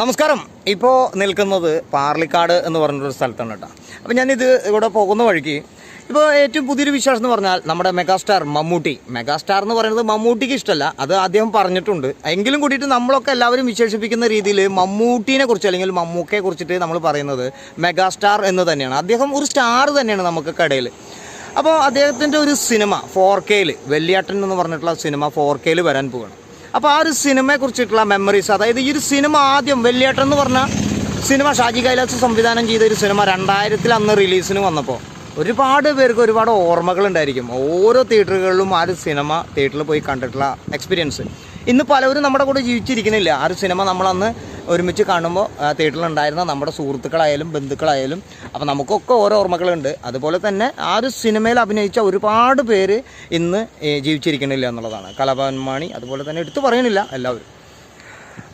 നമസ്കാരം. ഇപ്പോൾ നിൽക്കുന്നത് പാർലിക്കാട് എന്ന് പറഞ്ഞൊരു സ്ഥലത്താണ് കേട്ടോ. അപ്പോൾ ഞാനിത് ഇവിടെ പോകുന്ന വഴിക്ക് ഇപ്പോൾ ഏറ്റവും പുതിയൊരു വിശ്വാസം എന്ന് പറഞ്ഞാൽ നമ്മുടെ മെഗാസ്റ്റാർ മമ്മൂട്ടി. മെഗാസ്റ്റാർ എന്ന് പറയുന്നത് മമ്മൂട്ടിക്ക് ഇഷ്ടമല്ല അത് അദ്ദേഹം പറഞ്ഞിട്ടുണ്ട്. എങ്കിലും കൂടിയിട്ട് നമ്മളൊക്കെ എല്ലാവരും വിശേഷിപ്പിക്കുന്ന രീതിയിൽ മമ്മൂട്ടിനെ കുറിച്ച് അല്ലെങ്കിൽ മമ്മൂക്കയെ കുറിച്ചിട്ട് നമ്മൾ പറയുന്നത് മെഗാസ്റ്റാർ എന്ന് തന്നെയാണ്. അദ്ദേഹം ഒരു സ്റ്റാർ തന്നെയാണ് നമുക്കൊക്കെ ഇടയിൽ അപ്പോൾ അദ്ദേഹത്തിന്റെ ഒരു സിനിമ ഫോർ കെയിൽ വെള്ളിയാട്ടൻ എന്ന് പറഞ്ഞിട്ടുള്ള സിനിമ ഫോർ കെയിൽ വരാൻ പോവുകയാണ് അപ്പോൾ ആ ഒരു സിനിമയെ കുറിച്ചിട്ടുള്ള മെമ്മറീസ് അതായത് ഈ ഒരു സിനിമ ആദ്യം വെള്ളിയേട്ടൻ എന്ന് പറഞ്ഞ സിനിമ ഷാജി കൈലാസ് സംവിധാനം ചെയ്ത ഒരു സിനിമ രണ്ടായിരത്തിൽ അന്ന് റിലീസിന് വന്നപ്പോൾ ഒരുപാട് പേർക്ക് ഒരുപാട് ഓർമ്മകൾ ഉണ്ടായിരിക്കും. ഓരോ തിയേറ്ററുകളിലും ആ ഒരു സിനിമ തിയേറ്ററിൽ പോയി കണ്ടിട്ടുള്ള എക്സ്പീരിയൻസ് ഇന്ന് പലവരും നമ്മുടെ കൂടെ ജീവിച്ചിരിക്കുന്നില്ല. ആ ഒരു സിനിമ നമ്മളന്ന് ഒരുമിച്ച് കാണുമ്പോൾ തിയേറ്ററിലുണ്ടായിരുന്ന നമ്മുടെ സുഹൃത്തുക്കളായാലും ബന്ധുക്കളായാലും അപ്പോൾ നമുക്കൊക്കെ ഓരോ ഓർമ്മകളുണ്ട്. അതുപോലെ തന്നെ ആ ഒരു സിനിമയിൽ അഭിനയിച്ച ഒരുപാട് പേര് ഇന്ന് ജീവിച്ചിരിക്കണില്ല എന്നുള്ളതാണ്. കലാഭവൻ മാണി അതുപോലെ തന്നെ എടുത്തു പറയണില്ല എല്ലാവരും.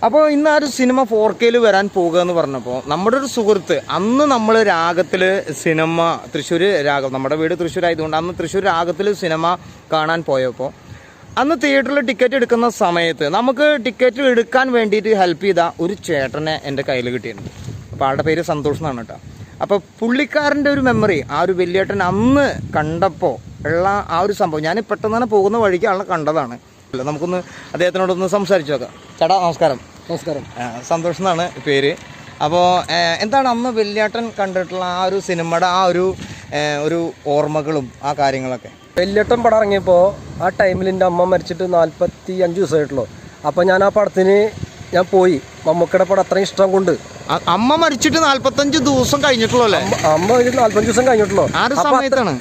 അപ്പോൾ ഇന്ന് ആ ഒരു സിനിമ ഫോർ കെയിൽ വരാൻ പോകുക എന്ന് പറഞ്ഞപ്പോൾ നമ്മുടെ ഒരു സുഹൃത്ത് അന്ന് നമ്മൾ രാഗത്തിൽ സിനിമ തൃശ്ശൂർ രാഗം നമ്മുടെ വീട് തൃശ്ശൂർ ആയതുകൊണ്ട് അന്ന് തൃശ്ശൂർ രാഗത്തിൽ സിനിമ കാണാൻ പോയപ്പോൾ അന്ന് തിയേറ്ററിൽ ടിക്കറ്റ് എടുക്കുന്ന സമയത്ത് നമുക്ക് ടിക്കറ്റ് എടുക്കാൻ വേണ്ടിയിട്ട് ഹെൽപ്പ് ചെയ്ത ഒരു ചേട്ടനെ എന്റെ കയ്യിൽ കിട്ടിയിട്ടുണ്ട്. അപ്പോൾ ആളുടെ പേര് സന്തോഷ് എന്നാണ് കേട്ടോ. അപ്പോൾ പുള്ളിക്കാരന്റെ ഒരു മെമ്മറി ആ ഒരു വലിയേട്ടൻ അന്ന് കണ്ടപ്പോൾ ഉള്ള ആ ഒരു സംഭവം ഞാൻ പെട്ടെന്ന് തന്നെ പോകുന്ന വഴിക്ക് ആളെ കണ്ടതാണ്. അല്ല, നമുക്കൊന്ന് അദ്ദേഹത്തിനോടൊന്ന് സംസാരിച്ചു നോക്കാം. ചേട്ടാ നമസ്കാരം. നമസ്കാരം. സന്തോഷം എന്നാണ് പേര്. അപ്പോൾ എന്താണ് അന്ന് വെള്ളിയാട്ടൻ കണ്ടിട്ടുള്ള ആ ഒരു സിനിമയുടെ ആ ഒരു ഒരു ഓർമ്മകളും ആ കാര്യങ്ങളൊക്കെ. വെല്ലിട്ടം പടം ഇറങ്ങിയപ്പോൾ ആ ടൈമിൽ എന്റെ അമ്മ മരിച്ചിട്ട് നാൽപ്പത്തി അഞ്ച് ദിവസമായിട്ടുള്ളൂ. അപ്പോൾ ഞാൻ ആ പടത്തിന് ഞാൻ പോയി. മമ്മൂക്കയുടെ പടം അത്രയും ഇഷ്ടം കൊണ്ട്. അമ്മ മരിച്ചിട്ട് നാല്പത്തഞ്ച് ദിവസം കഴിഞ്ഞിട്ടുള്ളൂ അല്ലേ? അമ്മ- മരിച്ചിട്ട് ഒരു നാൽപ്പത്തഞ്ച് ദിവസം കഴിഞ്ഞിട്ടുള്ളൂ.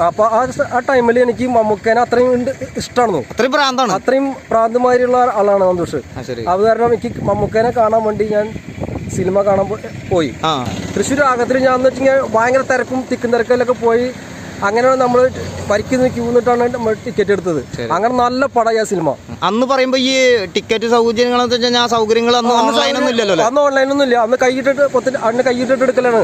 അപ്പൊ ആ ടൈമിൽ എനിക്ക് മമ്മൂക്കേനെ അത്രയും ഇഷ്ടമാണ് അത്രയും ഭ്രാന്താണ്. അത്രയും പ്രാന്തമാരിയുള്ള ആളാണ് സന്തോഷ്. അത് കാരണം എനിക്ക് മമ്മൂക്കേനെ കാണാൻ വേണ്ടി ഞാൻ സിനിമ കാണാൻ പോയി. തൃശ്ശൂർ ആകത്തിൽ ഞാൻ എന്ന് വെച്ചാൽ ഭയങ്കര തിരക്കും തിക്കും തിരക്കിലൊക്കെ പോയി. അങ്ങനെ നമ്മൾ പരിക്കുന്ന ക്യൂ നിന്നിട്ടാണ് നമ്മൾ ടിക്കറ്റ് എടുത്തത്. അങ്ങനെ നല്ല പടയ സിനിമ. അന്ന് പറയുമ്പോ ഈ ടിക്കറ്റ് സൗകര്യങ്ങൾ ആ സൗകര്യങ്ങൾ അന്ന് ഓൺലൈൻ ഒന്നും ഇല്ലല്ലോ അന്ന് ഓൺലൈനൊന്നും ഇല്ല. അന്ന് കൈയിട്ടിട്ട് കൊത്തി അന്ന് കൈയിട്ടിട്ട് എടുക്കലാണ്.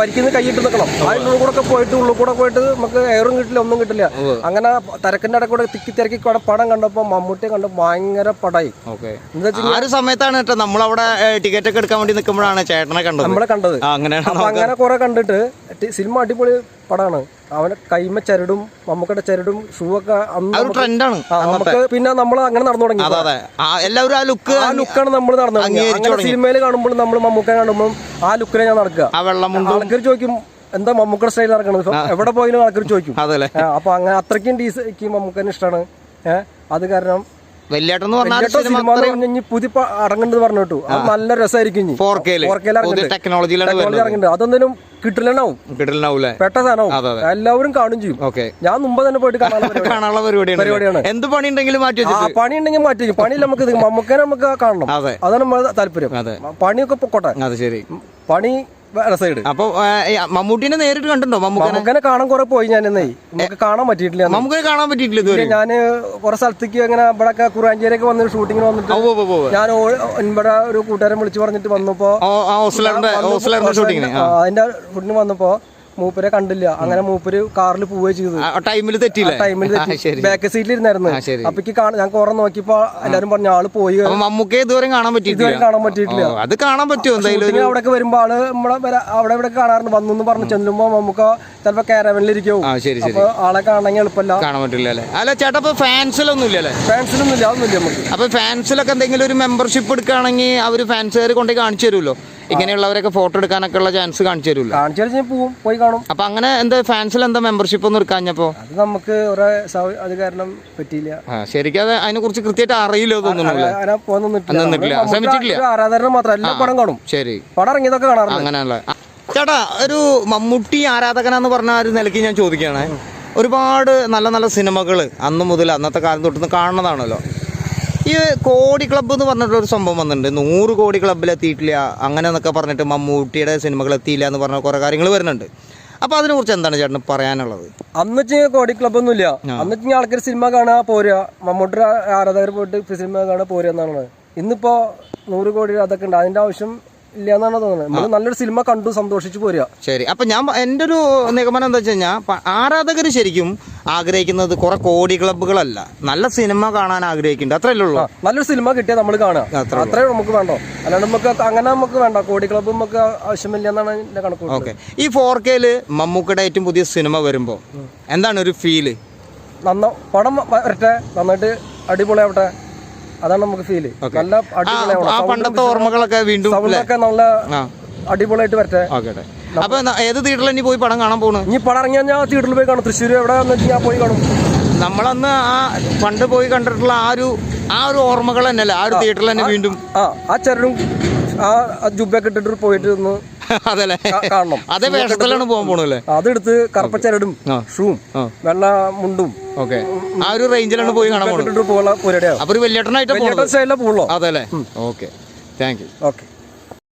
പരിക്കുന്ന കൈയിട്ട് നിൽക്കണം. അതിന്റെ ഉള്ളിൽ കൂടെ പോയിട്ട് ഉള്ളിൽ കൂടെ പോയിട്ട് നമുക്ക് എയറും കിട്ടില്ല ഒന്നും കിട്ടില്ല. അങ്ങനെ തിരക്കിന്റെ ഇടക്കൂടെ കൂടെ തിക്കി തിരക്കി കൂടെ പടം കണ്ടപ്പോൾ മമ്മൂട്ടിയെ കണ്ട് ഭയങ്കര പടായി. ആ ഒരു സമയത്താണ് കേട്ടോ നമ്മളവിടെ ടിക്കറ്റ് ഒക്കെ എടുക്കാൻ വേണ്ടി നിൽക്കുമ്പോഴാണ് ചേട്ടനെ കണ്ടത്. നമ്മളെ കണ്ടത്. അങ്ങനെയാണ് അപ്പൊ അങ്ങനെ കുറെ കണ്ടിട്ട് സിനിമ അടിപൊളി പടമാണ്. അവനെ കൈമ ചരടും മമ്മൂക്കയുടെ ചരടും ഷൂ ഒക്കെ ട്രെൻഡാണ് നമുക്ക് പിന്നെ നമ്മൾ അങ്ങനെ നടന്നു തുടങ്ങി. എല്ലാവരും ആ ലുക്ക് ആ ലുക്കാണ് നമ്മൾ നടന്നു അങ്ങനെ സിനിമയിൽ കാണുമ്പോൾ നമ്മൾ മമ്മൂക്കനെ കാണുമ്പോൾ ആ ലുക്കിലെ ഞാൻ നടക്കുക. ആൾക്കാർ ചോദിക്കും എന്താ മമ്മൂക്കയുടെ സ്റ്റൈൽ നടക്കണത് എവിടെ പോയാലും ആൾക്കാർ ചോദിക്കും. അപ്പൊ അങ്ങനെ അത്രയ്ക്കും ഡീസ് മമ്മൂക്കനെ ഇഷ്ടമാണ്. അത് കാരണം വെള്ളിയാട്ടം എന്ന് പറഞ്ഞാൽ കേട്ടോ സിനിമ എന്ന് പറഞ്ഞ് ഇനി പുതിയ പ- ഇറങ്ങുന്നുണ്ട് പറഞ്ഞു കേട്ടു അത് നല്ല രസമായിരിക്കും ഫോർ കെയിൽ 4K ൽ പുതിയ ഇറങ്ങുന്നുണ്ട്. ടെക്നോളജിയിലാണ് ടെക്നോളജി ഇറങ്ങുന്നുണ്ട് അതൊന്നും കിട്ടില്ലെന്നാവും. കിട്ടലുണ്ടാവൂലേ പെട്ട സാധനവും. അതെ, അതെ. എല്ലാവരും കാണും ചെയ്യും. ഓക്കെ. ഞാൻ മുമ്പ് തന്നെ പോയിട്ട് കാണാനുള്ള പരിപാടി. കാണാനുള്ള പരിപാടിയാണ്. പരിപാടിയാണ്. എന്ത് പണി ഉണ്ടെങ്കിലും മാറ്റി പണി ഉണ്ടെങ്കിൽ മാറ്റി പണി നമുക്ക് മമ്മൂക്കനെ നമുക്ക് കാണണം. അതെ. അതാണ് നമ്മുടെ താല്പര്യം. പണിയൊക്കെ പൊക്കോട്ടെ. അത് ശരി. പണി വേറെ സൈഡ് അപ്പൊ മമ്മൂട്ടിനെ നേരിട്ട് കണ്ടിട്ടുണ്ടോ? മമ്മൂക്കനെ? മമ്മൂക്കനെ കാണാൻ കുറെ പോയി ഞാൻ എന്നേ നമുക്ക് കാണാൻ പറ്റിയിട്ടില്ല നമുക്ക് മമ്മൂക്കനെ കാണാൻ പറ്റിയിട്ടില്ല ഇതുവരെ. ഞാൻ കുറെ സ്ഥലത്തേക്ക് അങ്ങനെ ഇവിടെ കുറാഞ്ചേരിയൊക്കെ വന്ന് ഷൂട്ടിങ്ങിന് വന്നിട്ട്. ഞാൻ ഓ- ഇവിടെ ഒരു കൂട്ടുകാരൻ വിളിച്ചു പറഞ്ഞിട്ട് വന്നപ്പോ അതിന്റെ ഫുഡിന് വന്നപ്പോ മൂപ്പരെ കണ്ടില്ല. അങ്ങനെ മൂപ്പര് കാറിൽ പോവുകയോ ചെയ്തത്. ടൈമിൽ തെറ്റില്ല ടൈമിൽ ബാക്ക് സീറ്റിൽ ഇരുന്നായിരുന്നു. അപ്പൊ ഞാൻ കുറെ നോക്കിയപ്പോ എല്ലാരും പറഞ്ഞു ആൾ പോയി മമ്മൂക്കെ ഇതുവരെ കാണാൻ പറ്റിയിട്ടില്ല. ഇതുവരെ കാണാൻ പറ്റിയിട്ടില്ല. അത് കാണാൻ പറ്റുമോ? എന്തായാലും അവിടെയൊക്കെ വരുമ്പോ ആൾ നമ്മളെ അവിടെ ഇവിടെ കാണാറുണ്ട്. വന്നു എന്ന് പറഞ്ഞു. ചെല്ലുമ്പോ നമുക്ക് ചിലപ്പോ കാരവനിലിരിക്കും അപ്പൊ ആളെ കാണണമെങ്കിൽ എളുപ്പമല്ല കാണാൻ പറ്റില്ല അല്ലേ? അല്ല ചേട്ടാ ഇപ്പൊ ഫാൻസിലൊന്നും ഇല്ലല്ലേ? ഫാൻസിലൊന്നും ഇല്ല അതൊന്നുമില്ല നമുക്ക്. അപ്പൊ ഫാൻസിലൊക്കെ എന്തെങ്കിലും ഒരു മെമ്പർഷിപ്പ് എടുക്കുകയാണെങ്കിൽ അവർ ഫാൻസുകാർ കൊണ്ടുപോയി കാണിച്ചു തരുമല്ലോ? ഇങ്ങനെയുള്ളവരൊക്കെ ഫോട്ടോ എടുക്കാനൊക്കെ ഉള്ള ചാൻസ് കാണിച്ചു തരൂല. കാണിച്ചു പോവും പോയി കാണും. അപ്പൊ അങ്ങനെ എന്താ ഫാൻസിൽ എന്താ മെമ്പർഷിപ്പ് ഒന്നും എടുക്കാഞ്ഞപ്പോ? അത് നമുക്ക് ഒരേ അത് കാരണം പറ്റിയില്ല. ശരിക്കും അത് അതിനെ കുറിച്ച് കൃത്യമായിട്ട് അറിയില്ലോ തോന്നുന്നു. ശ്രമിച്ചിട്ടില്ല. ആരാധന മാത്രം എല്ലാ പടം കാണും. ശരി. പടം ഇറങ്ങിയതൊക്കെ കാണാറുണ്ട്. അങ്ങനെയുള്ള ചേട്ടാ ഒരു മമ്മൂട്ടി ആരാധകനാന്ന് പറഞ്ഞ ഒരു നിലയ്ക്ക് ഞാൻ ചോദിക്കുകയാണ്. ഒരുപാട് നല്ല നല്ല സിനിമകൾ അന്ന് മുതൽ അന്നത്തെ കാലം തൊട്ട് കാണുന്നതാണല്ലോ. ഈ കോടി ക്ലബ്ബ് എന്ന് പറഞ്ഞിട്ടൊരു സംഭവം വന്നിട്ടുണ്ട്. നൂറ് കോടി ക്ലബ്ബിൽ എത്തിയിട്ടില്ല. അങ്ങനെ എന്നൊക്കെ പറഞ്ഞിട്ട് മമ്മൂട്ടിയുടെ സിനിമകൾ എത്തിയില്ല എന്ന് പറഞ്ഞ കുറേ കാര്യങ്ങൾ വരുന്നുണ്ട്. അപ്പോൾ അതിനെക്കുറിച്ച് എന്താണ് ചേട്ടന് പറയാനുള്ളത്? അന്ന് വെച്ച് കോടി ക്ലബ് ഒന്നും ഇല്ല അന്ന് വെച്ചാൽ ആൾക്കാർ സിനിമ കാണാ പോരുക മമ്മൂട്ടി ആരാധകർ പോയിട്ട് സിനിമ കാണാൻ പോരുക എന്നാണ് ഇന്നിപ്പോ നൂറ് കോടി അതൊക്കെ ഉണ്ട്. അതിന്റെ ആവശ്യം ഇല്ല എന്നാണ് തോന്നുന്നത് നമ്മൾ നല്ലൊരു സിനിമ കണ്ടു സന്തോഷിച്ചു പോരുക. ശരി. അപ്പൊ ഞാൻ എന്റെ എന്റെ ഒരു നിഗമനം എന്താ വെച്ച് കഴിഞ്ഞാൽ ആരാധകർ ശരിക്കും ആഗ്രഹിക്കുന്നത് കുറെ കോടി ക്ലബ്ബുകളല്ല. നല്ല സിനിമ കാണാൻ ആഗ്രഹിക്കുന്നുണ്ട്. അത്രയല്ലേ ഉള്ളൂ? നല്ലൊരു സിനിമ കിട്ടിയാൽ നമ്മൾ കാണുക. അത്രേ നമുക്ക് വേണ്ടോ? അല്ലാണ്ട് നമുക്ക് അങ്ങനെ നമുക്ക് വേണ്ട. കോടി ക്ലബ്ബ് നമുക്ക് ആവശ്യമില്ല എന്നാണ് എന്റെ കണക്ക് ഓക്കെ. ഈ ഫോർ കെയിൽ മമ്മൂക്കയുടെ ഏറ്റവും പുതിയ സിനിമ വരുമ്പോൾ എന്താണ് ഒരു ഫീൽ? നന്ന പടം വരട്ടെ. നന്നായിട്ട് അടിപൊളിയാവട്ടെ. അതാണ് നമുക്ക് ഫീൽ നല്ല ആ പണ്ടത്തെ ഓർമ്മകളൊക്കെ വീണ്ടും നല്ല അടിപൊളിയായിട്ട് വരട്ടെ. അപ്പൊ ഏത് തിയേറ്ററിൽ ഇനി പോയി പടം കാണാൻ പോണു? ഇനി പടം ഇറങ്ങിയാൽ ഞാൻ തിയേറ്ററിൽ പോയി കാണും. തൃശ്ശൂർ എവിടെ ഞാൻ പോയി കാണും. നമ്മളന്ന് ആ പണ്ട് പോയി കണ്ടിട്ടുള്ള ആ ഒരു ആ ഒരു ഓർമ്മകൾ തന്നെയല്ലേ? ആ ഒരു തിയേറ്ററിൽ തന്നെ വീണ്ടും. ആ ആ ചരടും ആ ജുബൊക്കെ ഇട്ടിട്ട് പോയിട്ട് ഒന്ന് അതല്ലേ കാണണം അതേ വേഷത്തിലാണ് പോകാൻ പോണല്ലേ അതെടുത്ത് കറുപ്പ ചരടും. ഷൂവും. വെള്ള മുണ്ടും ഓക്കെ ആ ഒരു റേഞ്ചിലാണ് പോയി കാണാൻ പോകുന്നത് അപ്പൊ ഒരു വലിയേട്ടനായിട്ട് പോകുള്ളൂ അതല്ലേ ഓക്കെ താങ്ക് യു ഓക്കെ